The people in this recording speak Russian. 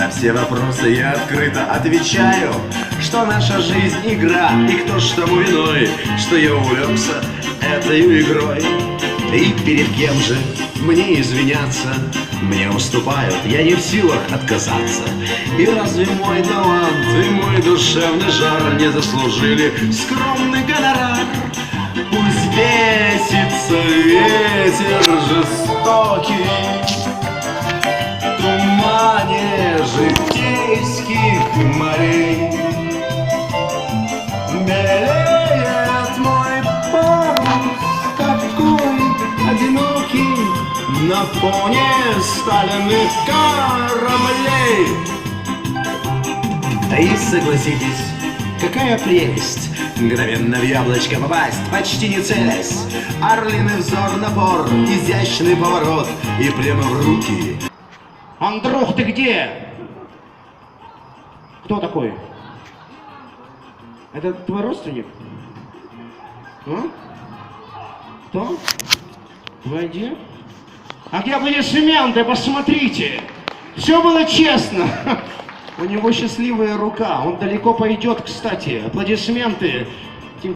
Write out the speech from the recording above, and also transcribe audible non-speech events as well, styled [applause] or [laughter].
На все вопросы я открыто отвечаю, что наша жизнь игра, и кто ж тому виной, что я увлекся этой игрой. И перед кем же мне извиняться? Мне уступают, я не в силах отказаться. И разве мой талант и мой душевный жар не заслужили скромный гонорар? Пусть бесится ветер жестокий морей. Белеет мой парус такой одинокий на фоне стальных кораблей. И согласитесь, какая прелесть Мгновенно в яблочко попасть, почти не целясь Орлиный взор, напор, изящный поворот И прямо в руки Андрюх, ты где? Кто такой? Это твой родственник? А? Кто? Войди. А где аплодисменты, посмотрите. Все было честно. [laughs] У него счастливая рука. Он далеко пойдет, кстати. Аплодисменты